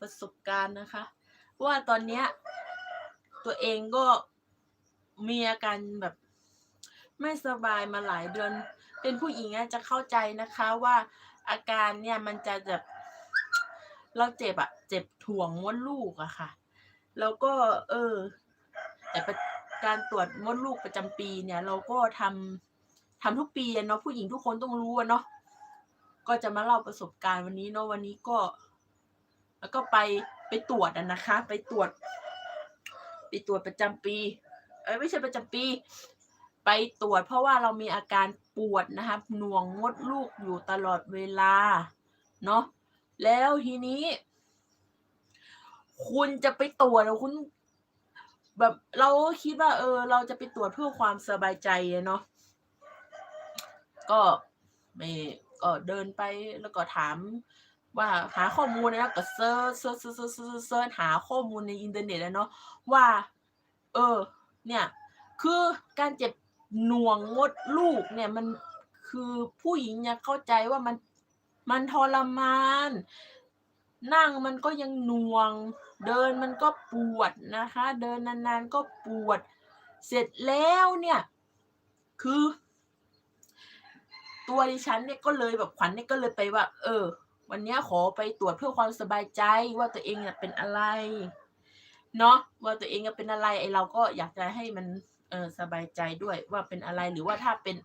ประสบการณ์นะคะว่าตอนเนี้ยตัวเองก็มีอาการแบบ ไม่สบายมาหลายเดือน เป็นผู้หญิงอะจะเข้าใจนะคะว่าอาการเนี่ยมันจะแบบเราเจ็บอะเจ็บถ่วงมดลูกอะค่ะ แล้วก็ เออ แต่การตรวจมดลูกประจำปีเนี่ย เราก็ทำทำทุกปีเนาะผู้หญิงทุกคนต้องรู้เนาะก็จะมาเล่าประสบการณ์วันนี้เนาะวันนี้ก็ แล้วก็ไปไปตรวจอะนะคะ ไปตรวจ ไปตรวจประจำปี เอ้ยไม่ใช่ประจำปี ไปตรวจเพราะว่าเรามีอาการปวดนะคะหน่วงมดลูกอยู่ตลอดเวลาเนาะแล้วทีนี้ คุณจะไปตรวจคุณ แบบเราก็คิดว่า เออ เราจะไปตรวจเพื่อความสบายใจเนาะก็ไม่ก็เดินไปแล้วก็ถาม ว่าหาข้อมูลนะก็เซิร์ชเซิร์ชเซิร์ชเซิร์ชเซิร์ชเซิร์ชหาข้อมูลในอินเทอร์เน็ตแล้วเนาะว่า เออ เนี่ย คือการเจ็บหน่วงมดลูกเนี่ยมันคือผู้หญิงเนี่ยเข้าใจว่ามันมันทรมาน นั่งมันก็ยังหน่วง เดินมันก็ปวดนะคะ เดินนานๆก็ปวด เสร็จแล้วเนี่ย คือ ตัวดิฉันเนี่ยก็เลยแบบขวัญเนี่ยก็เลยไปว่า เออ วันนี้ขอไปตรวจเพื่อความสบายใจว่าตัวเองเนี่ยเป็นอะไร เนาะว่าตัวเองเป็นอะไรไอเราก็อยากจะให้มันเออสบายใจด้วยว่าเป็นอะไรหรือว่าถ้าเป็น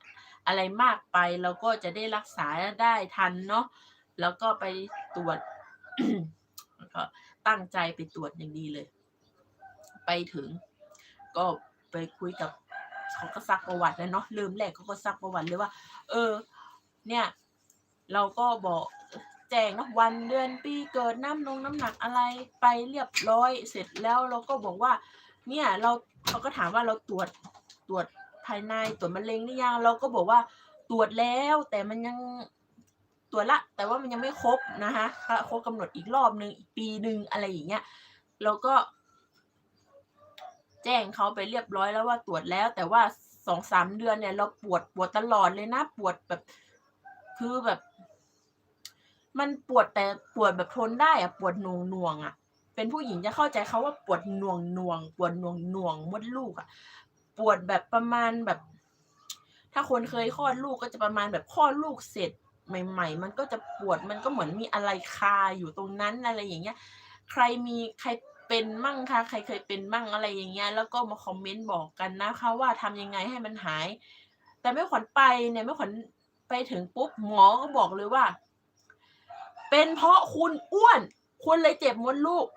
อะไรมากไปเราก็จะได้รักษาได้ทันเนาะแล้วก็ไปตรวจก็ตั้งใจไปตรวจอย่างดีเลย ไปถึง ก็ไปคุยกับเขาก็ซักประวัติเลยเนาะเริ่มแรกเขาก็ซักประวัติเลยว่า เออ เนี่ย เราก็บอก แจ้งนะวันเดือนปีเกิดน้ำนงน้ำหนักอะไรไปเรียบร้อยเสร็จแล้วเราก็บอกว่า เนี่ยเราเขาก็ถามว่าเราตรวจตรวจภายในตรวจมะเร็งหรือยังเราก็บอกว่าตรวจแล้วแต่มันยังตรวจละ แต่ว่ามันยังไม่ครบนะคะครบกำหนดอีกรอบหนึ่งอีกปีหนึ่งอะไรอย่างเงี้ยเราก็ แจ้งเขาไปเรียบร้อยแล้วว่าตรวจแล้ว แต่ว่าสองสามเดือนเนี่ย เราปวดปวดตลอดเลยนะปวดแบบ คือแบบ มันปวดแต่ปวดแบบทนได้อะปวดหน่วงหน่วงอะเป็นผู้หญิงจะเข้าใจเขาว่าปวดหน่วงหน่วงปวดหน่วงหน่วงมดลูกอะปวดแบบประมาณแบบ ถ้าคนเคยคลอดลูกก็จะประมาณแบบคลอดลูกเสร็จใหม่ ๆ มันก็จะปวดมันก็เหมือนมีอะไรคาอยู่ตรงนั้นอะไรอย่างเงี้ย ใครมีใครเป็นมั่งคะใครเคยเป็นมั่งอะไรอย่างเงี้ยแล้วก็มาคอมเมนต์บอกกันนะคะว่าทำยังไงให้มันหาย แต่ไม่ขวัญไปเนี่ยไม่ขวัญไปถึงปุ๊บหมอก็บอกเลยว่า เป็นเพราะคุณอ้วน คุณเลยเจ็บมดลูก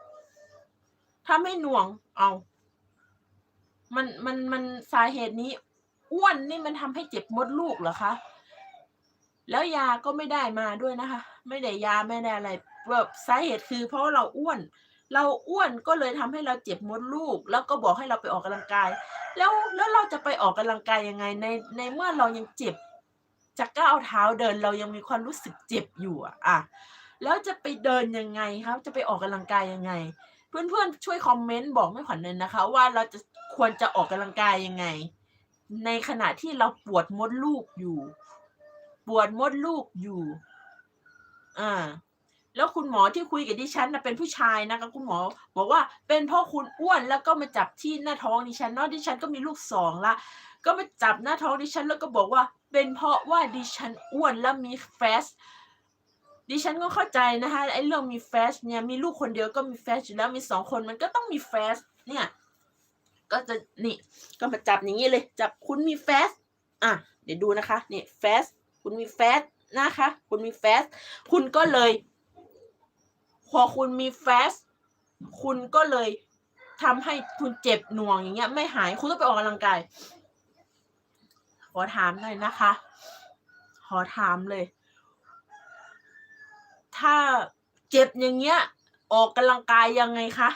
ถ้าไม่หน่วง เอา มันมันมันสาเหตุนี้ อ้วนนี่มันทำให้เจ็บมดลูกเหรอคะ แล้วยาก็ไม่ได้มาด้วยนะคะ ไม่ได้ยาไม่ได้อะไรแบบสาเหตุคือ เพราะเราอ้วน เราอ้วนก็เลยทำให้เราเจ็บมดลูก แล้วก็บอกให้เราไปออกกำลังกาย แล้วแล้วเราจะไปออกกำลังกายยังไง ในในเมื่อเรายังเจ็บจะก้าวเท้าเดินเรายังมีความรู้สึกเจ็บอยู่อะอะ แล้วจะไปเดินยังไงครับ จะไปออกกำลังกายยังไง เพื่อนๆช่วยคอมเมนต์บอกไม่ขวัญเลยนะคะ ว่าเราจะควรจะออกกำลังกายยังไง ในขณะที่เราปวดมดลูกอยู่ ปวดมดลูกอยู่ อ่า แล้วคุณหมอที่คุยกับดิฉันนะเป็นผู้ชายนะคะคุณหมอ บอกว่าเป็นเพราะคุณอ้วนแล้วก็มาจับที่หน้าท้องดิฉันเนาะดิฉันก็มีลูกสองละก็มาจับหน้าท้องดิฉันแล้วก็บอกว่า เป็นเพราะว่าดิฉันอ้วนแล้วมีแฟส ดิฉันก็เข้าใจนะคะไอ้เรื่องมีแฟชเนี่ยมีลูกคนเดียวก็มีแฟชอยู่แล้วมีสองคนมันก็ต้องมีแฟชเนี่ยก็จะนี่ก็มาจับอย่างนี้เลย จับคุณมีแฟชอะเดี๋ยวดูนะคะนี่แฟชคุณมีแฟชนะคะ คุณมีแฟชคุณก็เลยพอคุณมีแฟชคุณก็เลยทำให้คุณเจ็บหน่วงอย่างเงี้ย ไม่หายคุณต้องไปออกกำลังกายขอถามหน่อยนะคะ ขอถามเลย ถ้าเจ็บอย่างเงี้ย ออกกำลังกายยังไงคะ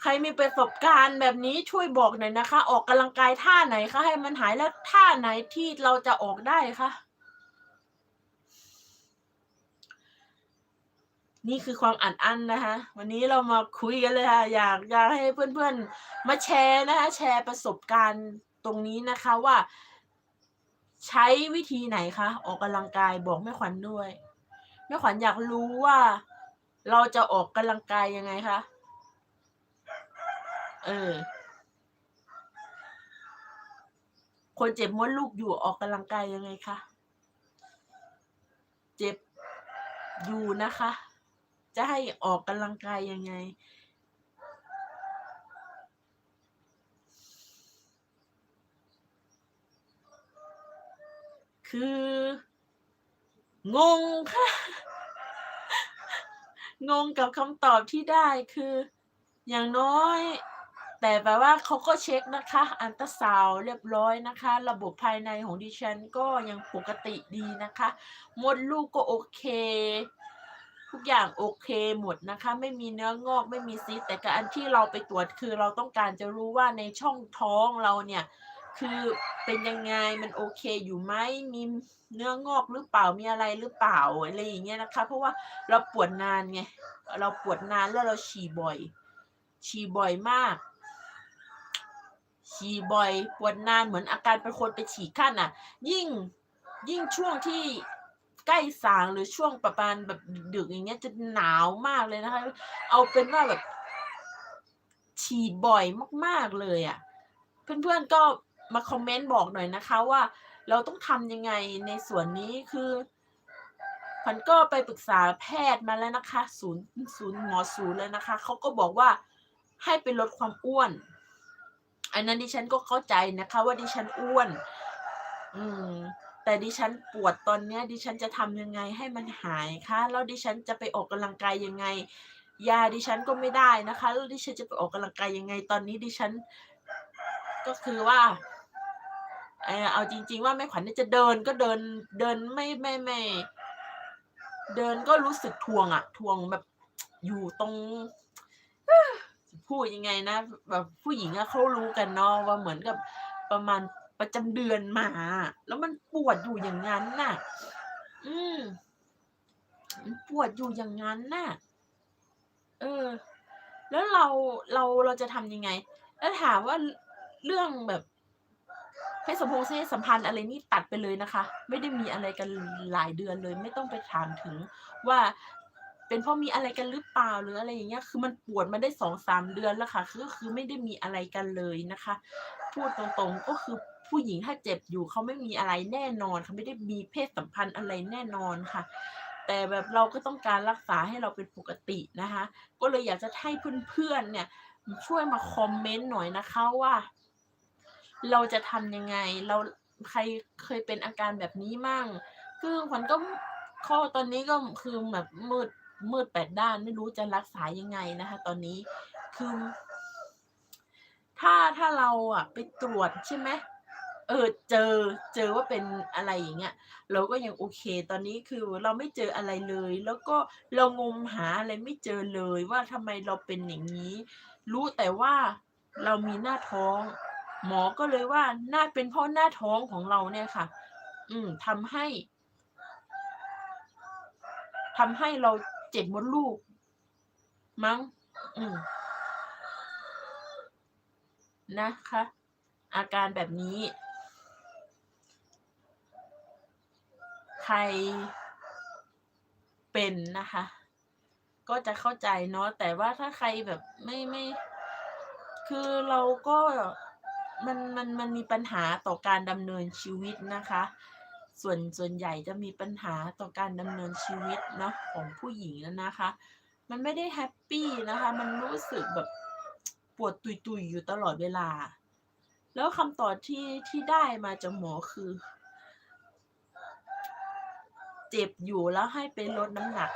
ใครมีประสบการณ์แบบนี้ช่วยบอกหน่อยนะคะ ออกกำลังกายท่าไหนคะให้มันหายแล้วท่าไหนที่เราจะออกได้คะนี่คือความอัดอั้นนะคะ วันนี้เรามาคุยกันเลยค่ะ อยากอยากให้เพื่อนๆ มาแชร์นะคะ แชร์ประสบการณ์ตรงนี้นะคะว่า ใช้วิธีไหนคะออกกำลังกายบอกแม่ขวัญด้วยแม่ขวัญอยากรู้ว่า เราจะออกกำลังกายยังไงคะเออ คนเจ็บมดลูกอยู่ออกกำลังกายยังไงคะเจ็บอยู่นะคะ จะให้ออกกำลังกายยังไง คือ งงค่ะ งงกับคำตอบที่ได้คือ อย่างน้อย แต่แปลว่าเขาก็เช็คนะคะ อันตราซาวเรียบร้อยนะคะ ระบบภายในของดิฉันก็ยังปกติดีนะคะ มดลูกก็โอเคทุกอย่างโอเคหมดนะคะ ไม่มีเนื้องอกไม่มีซีสต์แต่การที่เราไปตรวจคือเราต้องการจะรู้ว่าในช่องท้องเราเนี่ย คือเป็นยังไงมันโอเคอยู่ไหมมีเนื้องอกหรือเปล่ามีอะไรหรือเปล่าอะไรอย่างเงี้ยนะคะ เพราะว่าเราปวดนานไงเราปวดนานแล้วเราฉี่บ่อย ฉี่บ่อยมาก ฉี่บ่อย ปวดนานเหมือนอาการเป็นคนไปฉี่ขั้นอะ ยิ่งยิ่งช่วงที่ใกล้สางหรือช่วงประมาณแบบดึกอย่างเงี้ยจะหนาวมากเลยนะคะ เอาเป็นว่าแบบฉี่บ่อยมาก ๆเลยอะ เพื่อนๆก็ มาคอมเมนต์บอกหน่อยนะคะว่าเราต้องทำยังไงในส่วนนี้คือพันก็ไปปรึกษาแพทย์มาแล้วนะคะ ศูนย์ศูนย์หมอศูนย์แล้วนะคะเขาก็บอกว่าให้ไปลดความอ้วน อันนั้นดิฉันก็เข้าใจนะคะ ว่าดิฉันอ้วน อืมแต่ดิฉันปวดตอนเนี้ยดิฉันจะทำยังไงให้มันหายคะแล้วดิฉันจะไปออกกำลังกายยังไง ยาดิฉันก็ไม่ได้นะคะ แล้วดิฉันจะไปออกกำลังกายยังไง ตอนนี้ดิฉัน ก็คือว่า เอาจริง ๆ ว่าแม่ขวัญเนี่ยจะเดินก็เดินเดินไม่ไม่ไม่เดินก็รู้สึกทวงอะทวงแบบอยู่ตรงพูดยังไงนะแบบผู้หญิงอะเขารู้กันเนาะว่าเหมือนกับประมาณประจำเดือนมา แล้วมันปวดอยู่อย่างนั้นน่ะ อืมมันปวดอยู่อย่างนั้นน่ะ เออ แล้วเราเราเราจะทำยังไง แล้วถามว่าเรื่องแบบ เพศสมพงษ์เพศสัมพันธ์อะไรนี่ตัดไปเลยนะคะ ไม่ได้มีอะไรกันหลายเดือนเลย ไม่ต้องไปถามถึงว่าเป็นเพราะมีอะไรกันหรือเปล่าหรืออะไรอย่างเงี้ย คือมันปวดมาได้สองสามเดือนแล้วค่ะ คือคือไม่ได้มีอะไรกันเลยนะคะ พูดตรงๆก็คือผู้หญิงถ้าเจ็บอยู่เขาไม่มีอะไรแน่นอนเขาไม่ได้มีเพศสัมพันธ์อะไรแน่นอนค่ะ แต่แบบเราก็ต้องการรักษาให้เราเป็นปกตินะคะ ก็เลยอยากจะให้เพื่อนๆเนี่ยช่วยมาคอมเมนต์หน่อยนะคะว่า เราจะทำยังไง เราใครเคยเป็นอาการแบบนี้มั่ง คือขวัญก็ข้อตอนนี้ก็คือแบบมืดมืดแปดด้านไม่รู้จะรักษายังไงนะคะ ตอนนี้คือ ถ้าถ้าเราอะไปตรวจใช่ไหมเออเจอเจอว่าเป็นอะไรอย่างเงี้ย เราก็ยังโอเค ตอนนี้คือเราไม่เจออะไรเลย แล้วก็เรางมหาอะไรไม่เจอเลยว่าทำไมเราเป็นอย่างนี้ รู้แต่ว่าเรามีหน้าท้อง หมอก็เลยว่าน่าเป็นเพราะหน้าท้องของเราเนี่ยค่ะ อืมทำให้ทำให้เราเจ็บมดลูก มั้ง อืมนะคะ อาการแบบนี้ ใครเป็นนะคะ ก็จะเข้าใจเนาะแต่ว่าถ้าใครแบบไม่ไม่ คือเราก็ มันมันมันมีปัญหาต่อการดำเนินชีวิตนะคะ ส่วนส่วนใหญ่จะมีปัญหาต่อการดำเนินชีวิตเนาะของผู้หญิงแล้วนะคะ มันไม่ได้แฮปปี้นะคะ มันรู้สึกแบบปวดตุยตุยอยู่ตลอดเวลา แล้วคำตอบที่ที่ได้มาจากหมอคือ เจ็บอยู่แล้วให้ไปลดน้ำหนัก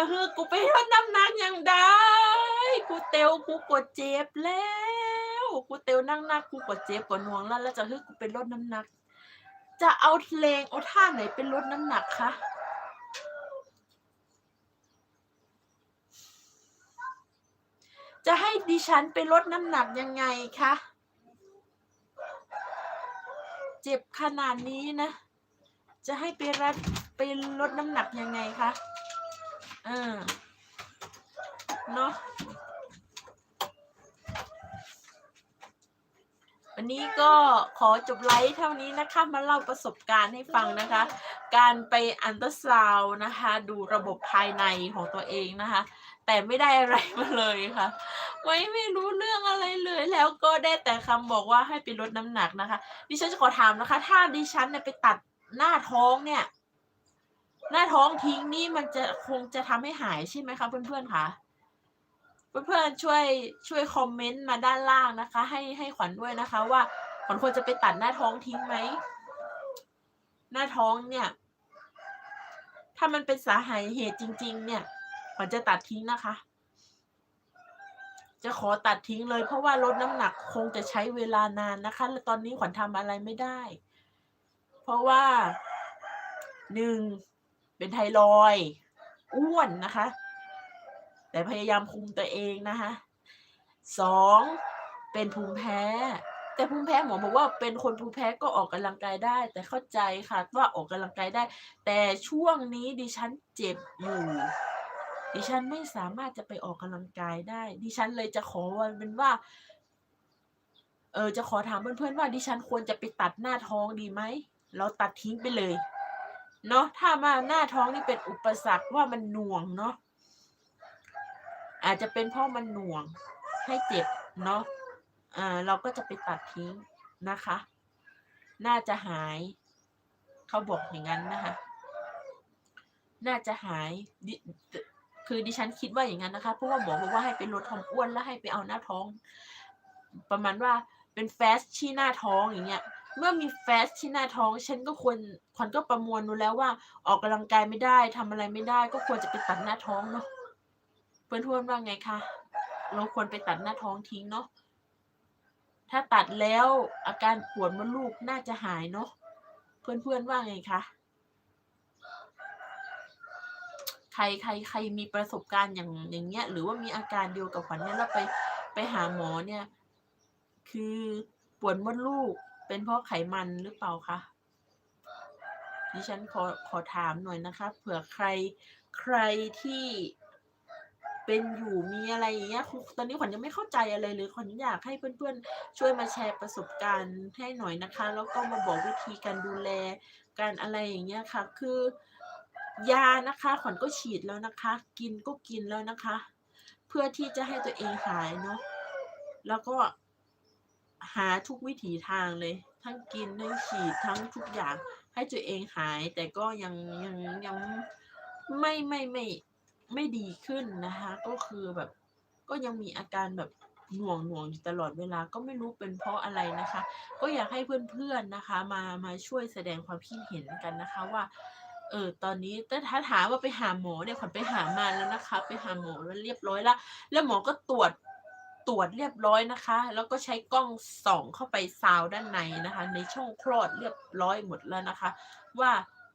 จะฮือกูไปลดน้ำหนักยังได้กูเตวกูกดเจ็บแล้วกูเตวนั่งหนักกูกดเจ็บกดหน่วงแล้วแล้วจะฮือกูไปลดน้ำหนัก จะเอาเพลงเอาท่าไหนเป็นลดน้ำหนักคะจะให้ดิฉันไปลดน้ำหนักยังไงคะเจ็บขนาดนี้นะ จะให้ไปรัดไปลดน้ำหนักยังไงคะ ออเนาะวันนี้ก็ขอจบไลฟ์เท่านี้นะคะ มาเล่าประสบการณ์ให้ฟังนะคะ การไปอันเตอร์ซาวน์นะคะ ดูระบบภายในของตัวเองนะคะ แต่ไม่ได้อะไรมาเลยค่ะ ไม่ไม่รู้เรื่องอะไรเลยแล้วก็ได้แต่คำบอกว่าให้ไปลดน้ำหนักนะคะ ดิฉันจะขอถามนะคะ ถ้าดิฉันเนี่ยไปตัดหน้าท้องเนี่ย หน้าท้องทิ้งนี่มันจะคงจะทำให้หายใช่ไหมคะเพื่อนๆคะเพื่อนๆช่วยช่วยคอมเมนต์มาด้านล่างนะคะ ให้ให้ขวัญด้วยนะคะ ว่าขวัญควรจะไปตัดหน้าท้องทิ้งไหมหน้าท้องเนี่ย ถ้ามันเป็นสาเหตุจริง ๆ เนี่ยขวัญจะตัดทิ้งนะคะ จะขอตัดทิ้งเลย เพราะว่าลดน้ำหนักคงจะใช้เวลานานนะคะและตอนนี้ขวัญทำอะไรไม่ได้ เพราะว่าหนึ่ง เป็นไทรอยอ้วนนะคะ แต่พยายามคุมตัวเองนะคะสองเป็นภูมิแพ้ แต่ภูมิแพ้หมอบอกว่าเป็นคนภูมิแพ้ก็ออกกำลังกายได้ แต่เข้าใจค่ะว่าออกกำลังกายได้ แต่ช่วงนี้ดิฉันเจ็บอยู่ดิฉันไม่สามารถจะไปออกกำลังกายได้ ดิฉันเลยจะขอวันเป็นว่า เออจะขอถามเพื่อนๆว่าดิฉันควรจะไปตัดหน้าท้องดีไหม เราตัดทิ้งไปเลย เนาะถ้ามาหน้าท้องนี่เป็นอุปสรรคว่ามันหน่วงเนาะอาจจะเป็นเพราะมันหน่วงให้เจ็บเนาะอ่าเราก็จะไปตัดทิ้งนะคะ น่าจะหายเขาบอกอย่างนั้นนะคะ น่าจะหายคือดิฉันคิดว่าอย่างนั้นนะคะเพราะว่าหมอบอกว่าให้ไปลดความอ้วนแล้วให้ไปเอาหน้าท้อง ประมาณว่าเป็นแฟสที่หน้าท้องอย่างเงี้ย เมื่อมีแฟสที่หน้าท้องฉันก็ควรขวัญก็ประมวลดูแล้วว่า ออกกำลังกายไม่ได้ทำอะไรไม่ได้ ก็ควรจะไปตัดหน้าท้องเนาะเพื่อนทวนว่าไงคะเราควรไปตัดหน้าท้องทิ้งเนาะถ้าตัดแล้วอาการปวดมดลูกน่าจะหายเนาะเพื่อนเพื่อนว่าไงคะใครใครใครมีประสบการณ์อย่างอย่างเงี้ย หรือว่ามีอาการเดียวกับขวัญเนี่ยแล้วไปไปหาหมอเนี่ย คือปวดมดลูก เป็นเพราะไขมันหรือเปล่าคะดิฉันขอขอถามหน่อยนะคะเผื่อใครใครที่เป็นอยู่มีอะไรอย่างเงี้ยตอนนี้ขวัญยังไม่เข้าใจอะไรเลยขวัญอยากให้เพื่อนๆ ช่วยมาแชร์ประสบการณ์ให้หน่อยนะคะ แล้วก็มาบอกวิธีการดูแลการอะไรอย่างเงี้ยค่ะ คือยานะคะขวัญก็ฉีดแล้วนะคะ กินก็กินแล้วนะคะ เพื่อที่จะให้ตัวเองหายเนาะแล้วก็ หาทุกวิถีทางเลย ทั้งกินทั้งฉีดทั้งทุกอย่าง ให้ตัวเองหาย แต่ก็ยังยังยังไม่ไม่ไม่ไม่ดีขึ้นนะคะ ก็คือแบบก็ยังมีอาการแบบหน่วงหน่วงอยู่ตลอดเวลาก็ไม่รู้เป็นเพราะอะไรนะคะ ก็อยากให้เพื่อนๆนะคะ มามาช่วยแสดงความคิดเห็นกันนะคะว่าเออตอนนี้แต่ถ้าถามว่าไปหาหมอเนี่ยขวัญไปหามาแล้วนะคะ ไปหาหมอแล้วเรียบร้อยแล้วแล้วหมอก็ตรวจ ตรวจเรียบร้อยนะคะ แล้วก็ใช้กล้องส่องเข้าไปซาวด้านในนะคะ ในช่องคลอดเรียบร้อยหมดแล้วนะคะ ว่า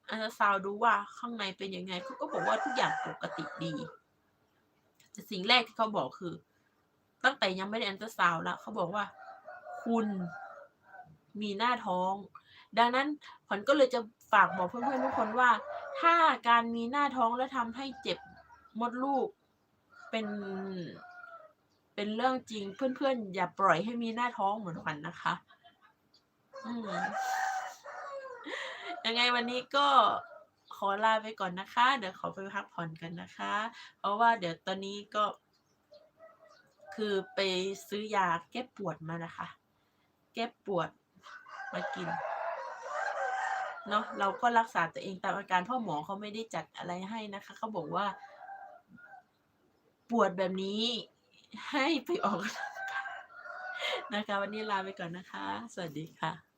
อันตราซาวดูว่าข้างในเป็นยังไงเขาก็บอกว่าทุกอย่างปกติดีแต่สิ่งแรกที่เขาบอกคือ ตั้งแต่ยังไม่ได้อันตราซาวแล้วเขาบอกว่า คุณมีหน้าท้อง ดังนั้นขวัญก็เลยจะฝากบอกเพื่อนๆทุกคนว่า ถ้าการมีหน้าท้องแล้วทำให้เจ็บมดลูกเป็น เป็นเรื่องจริงเพื่อนๆ อย่าปล่อยให้มีหน้าท้องเหมือนขวัญนนะคะ อืมยังไงวันนี้ก็ขอลาไปก่อนนะคะ เดี๋ยวขอไปพักผ่อนกันนะคะ เพราะว่าเดี๋ยวตอนนี้ก็ คือไปซื้อยาแก้ปวดมานะคะ แก้ปวดมากินเนาะเราก็รักษาตัวเองตามอาการพ่อหมอเขาไม่ได้จัดอะไรให้นะคะเขาบอกว่า ปวดแบบนี้ ให้ไปออกนะคะ วันนี้ลาไปก่อนนะคะ สวัสดีค่ะ